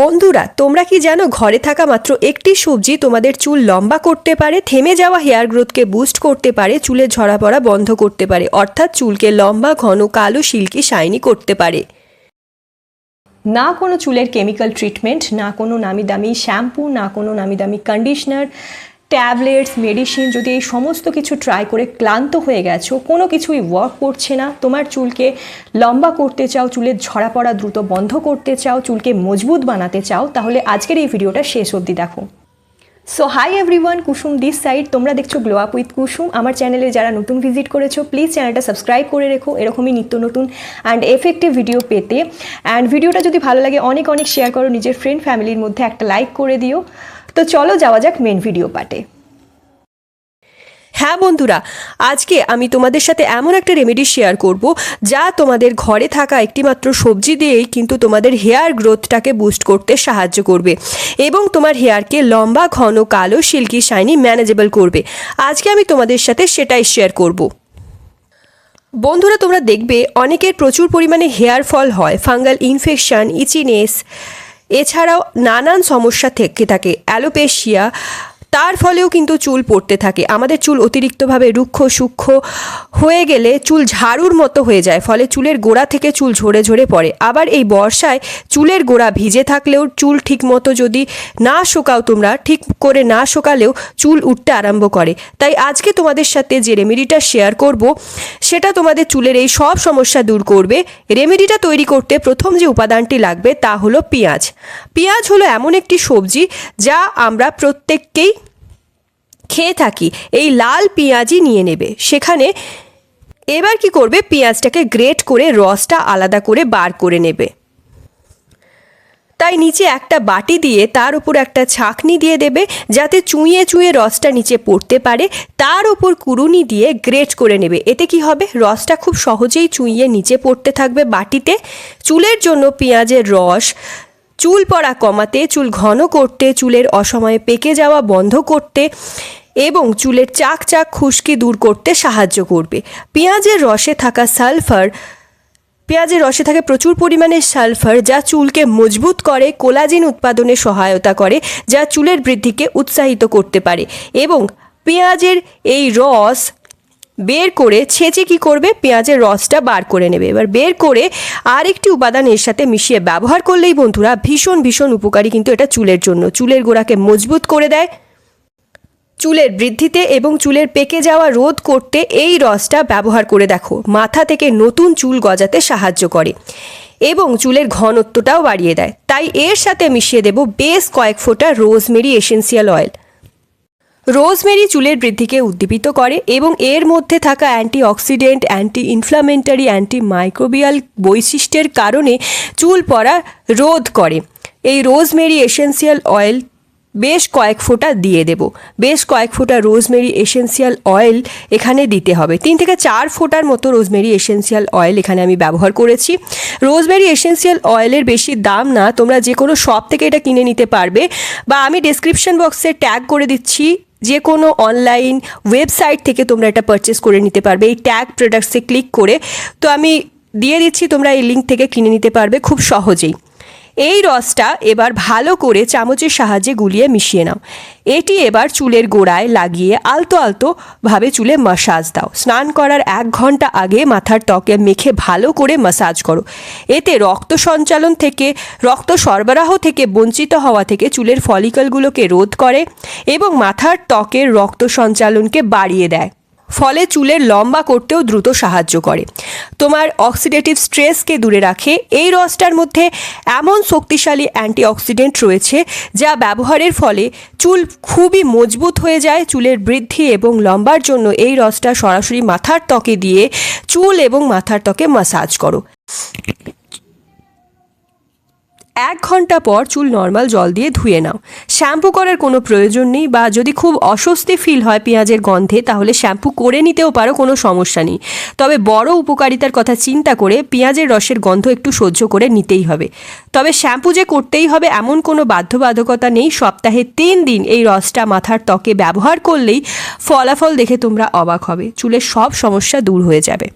বন্ধুরা, তোমরা কি জানো ঘরে থাকা মাত্র একটি সবজি তোমাদের চুল লম্বা করতে পারে, থেমে যাওয়া হেয়ার গ্রোথকে বুস্ট করতে পারে চুলের ঝরা পড়া বন্ধ করতে পারে, অর্থাৎ চুলকে লম্বা, ঘন, কালো সিল্কি শাইনি করতে পারে। না কোনো চুলের কেমিক্যাল ট্রিটমেন্ট না কোনো নামি দামি শ্যাম্পু না কোনো নামি দামি কন্ডিশনার ট্যাবলেটস, মেডিসিন, যদি এই সমস্ত কিছু ট্রাই করে ক্লান্ত হয়ে গেছো, কোনো কিছুই ওয়ার্ক করছে না। তোমার চুলকে লম্বা করতে চাও, চুলের ঝরা পড়া দ্রুত বন্ধ করতে চাও, চুলকে মজবুত বানাতে চাও, তাহলে আজকের এই ভিডিওটা শেষ অবধি দেখো। So hi everyone Kusum this side তোমরা দেখছ গ্লো আপ উইথ কুসুম। আমার চ্যানেলে যারা নতুন ভিজিট করেছ প্লিজ চ্যানেলটা সাবস্ক্রাইব করে রেখো, এরকমই নিত্য নতুন অ্যান্ড এফেক্টিভ ভিডিও পেতে। অ্যান্ড ভিডিওটা যদি ভালো লাগে, অনেক অনেক শেয়ার করো, নিজের ফ্রেন্ড ফ্যামিলির মধ্যে একটা লাইক করে দিও। তো চলো যাওয়া যাক মেন ভিডিও পার্টে হ্যাঁ বন্ধুরা, আজকে আমি তোমাদের সাথে এমন একটা রেমেডি শেয়ার করব যা তোমাদের ঘরে থাকা একটিমাত্র সবজি দিয়েই কিন্তু তোমাদের হেয়ার গ্রোথটাকে বুস্ট করতে সাহায্য করবে এবং তোমার হেয়ারকে লম্বা, ঘন, কালো সিল্কি শাইনি ম্যানেজেবল করবে। আজকে আমি তোমাদের সাথে সেটাই শেয়ার করব। বন্ধুরা, তোমরা দেখবে অনেকের প্রচুর পরিমাণে হেয়ার ফল হয় ফাঙ্গাল ইনফেকশান ইচিনেস এছাড়াও নানান সমস্যা থেকে থাকে অ্যালোপেশিয়া তার ফলেও কিন্তু চুল পড়তে থাকে। আমাদের চুল অতিরিক্তভাবে রুক্ষ, সূক্ষ্ম হয়ে গেলে চুল ঝাড়ুর মতো হয়ে যায়, ফলে চুলের গোড়া থেকে চুল ঝরে ঝরে পড়ে। আবার এই বর্ষায় চুলের গোড়া ভিজে থাকলেও চুল ঠিক মতো যদি না শোকাও তোমরা, ঠিক করে না শোকালেও চুল উঠতে আরম্ভ করে। তাই আজকে তোমাদের সাথে যে রেমেডিটা শেয়ার করব, সেটা তোমাদের চুলের এই সব সমস্যা দূর করবে। রেমেডিটা তৈরি করতে প্রথম যে উপাদানটি লাগবে তা হলো পেঁয়াজ। পেঁয়াজ হলো এমন একটি সবজি যা আমরা প্রত্যেককেই খেয়ে থাকি, এই লাল পেঁয়াজই নিয়ে নেবে। সেখানে এবার কি করবে? পেঁয়াজটাকে গ্রেট করে, রসটা আলাদা করে বার করে নেবে। তাই নিচে একটা বাটি দিয়ে তার উপর একটা ছাঁকনি দিয়ে দেবে, যাতে চুঁয়ে চুঁয়ে রসটা নিচে পড়তে পারে। তার উপর কুড়ুনি দিয়ে গ্রেট করে নেবে। এতে কি হবে? রসটা খুব সহজেই চুঁইয়ে নিচে পড়তে থাকবে বাটিতে। চুলের জন্য পেঁয়াজের রস, চুল পড়া কমাতে, চুল ঘন করতে, চুলের অসময়ে পেকে যাওয়া বন্ধ করতে এবং চুলের চাক চাক খুশকি দূর করতে সাহায্য করবে। পেঁয়াজের রসে থাকা সালফার, পেঁয়াজের রসে থাকে প্রচুর পরিমাণে সালফার যা চুলকে মজবুত করে, কোলাজিন উৎপাদনে সহায়তা করে, যা চুলের বৃদ্ধিকে উৎসাহিত করতে পারে। এবং পেঁয়াজের এই রস বের করে ছেঁচে কি করবে? পেঁয়াজের রসটা বার করে নেবে। এবার বের করে আরেকটি উপাদান এর সাথে মিশিয়ে ব্যবহার করলেই বন্ধুরা ভীষণ ভীষণ উপকারী কিন্তু এটা চুলের জন্য। চুলের গোড়াকে মজবুত করে দেয় চুলের বৃদ্ধিতে এবং চুলের পেকে যাওয়া রোধ করতে এই রসটা ব্যবহার করে দেখো। মাথা থেকে নতুন চুল গজাতে সাহায্য করে এবং চুলের ঘনত্বটাও বাড়িয়ে দেয়। তাই এর সাথে মিশিয়ে দেব বেশ কয়েক ফোঁটা রোজমেরি এসেন্সিয়াল অয়েল। রোজমেরি চুলের বৃদ্ধিকে উদ্দীপিত করে এবং এর মধ্যে থাকা antioxidant anti inflammatory anti microbial বৈশিষ্ট্যের কারণে চুল পড়া রোধ করে। এই রোজমেরি এসেন্সিয়াল অয়েল বেশ কয়েক ফোঁটা দিয়ে দেব। বেশ কয়েক ফোঁটা রোজমেরি এসেন্সিয়াল অয়েল এখানে দিতে হবে। তিন থেকে চার ফোঁটার মতো রোজমেরি এসেন্সিয়াল অয়েল এখানে আমি ব্যবহার করেছি। রোজমেরি এসেন্সিয়াল অয়েলের বেশি দাম না, তোমরা যে কোনো শপ থেকে এটা কিনে নিতে পারবে। বা আমি ডেসক্রিপশন বক্সে ট্যাগ করে দিচ্ছি, যে কোনো অনলাইন ওয়েবসাইট থেকে তোমরা এটা পারচেস করে নিতে পারবে। এই ট্যাগ প্রোডাক্টসে ক্লিক করে। তো আমি দিয়ে দিচ্ছি, তোমরা এই লিঙ্ক থেকে কিনে নিতে পারবে খুব সহজেই। এই রসটা এবার ভালো করে চামচের সাহায্যে গুলিয়ে মিশিয়ে নাও। এটি এবার চুলের গোড়ায় লাগিয়ে আলতো আলতো ভাবে চুলে মাসাজ দাও। স্নান করার এক ঘণ্টা আগে মাথার ত্বকে মেখে ভালো করে মাসাজ করো। এতে রক্ত সঞ্চালন থেকে, রক্ত সরবরাহ থেকে বঞ্চিত হওয়া থেকে চুলের ফলিকলগুলোকে রোধ করে এবং মাথার ত্বকের রক্ত সঞ্চালনকে বাড়িয়ে দেয়। ফলে চুলের লম্বা করতেও দ্রুত সাহায্য করে। তোমার অক্সিডেটিভ স্ট্রেসকে দূরে রাখে। এই রসটার মধ্যে এমন শক্তিশালী অ্যান্টিঅক্সিডেন্ট রয়েছে যা ব্যবহারের ফলে চুল খুবই মজবুত হয়ে যায়, চুলের বৃদ্ধি এবং লম্বার জন্য এই রসটা সরাসরি মাথার ত্বকে দিয়ে চুল এবং মাথার ত্বকে মাসাজ করো। এক ঘণ্টা পর চুল নর্মাল জল দিয়ে ধুয়ে নাও। শ্যাম্পু করার কোনো প্রয়োজন নেই বা যদি খুব অস্বস্তি ফিল হয় পেঁয়াজের গন্ধে, তাহলে শ্যাম্পু করে নিতেও পারো, কোনো সমস্যা নেই। তবে বড় উপকারিতার কথা চিন্তা করে পেঁয়াজের রসের গন্ধ একটু সহ্য করে নিতেই হবে। তবে শ্যাম্পু যে করতেই হবে এমন কোনো বাধ্যবাধকতা নেই, সপ্তাহে তিন দিন এই রসটা মাথার ত্বকে ব্যবহার করলেই ফলাফল দেখে তোমরা অবাক হবে। চুলের সব সমস্যা দূর হয়ে যাবে।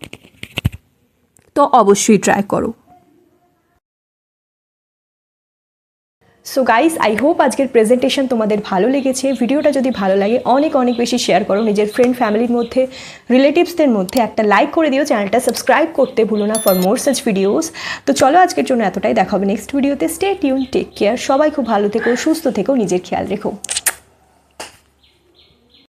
তো অবশ্যই ট্রাই করো। সো গাইস আই হোপ আজকের প্রেজেন্টেশন তোমাদের ভালো লেগেছে। ভিডিওটা যদি ভালো লাগে, অনেক অনেক বেশি শেয়ার করো নিজের ফ্রেন্ড ফ্যামিলির মধ্যে রিলেটিভসদের মধ্যে। একটা লাইক করে দিও চ্যানেলটা সাবস্ক্রাইব করতে ভুলো না ফর মোর সাচ ভিডিওস তো চলো আজকের জন্য এতটাই। দেখা হবে নেক্সট ভিডিওতে স্টে টিউন টেক কেয়ার সবাই খুব ভালো থেকো, সুস্থ থেকো, নিজের খেয়াল রেখো।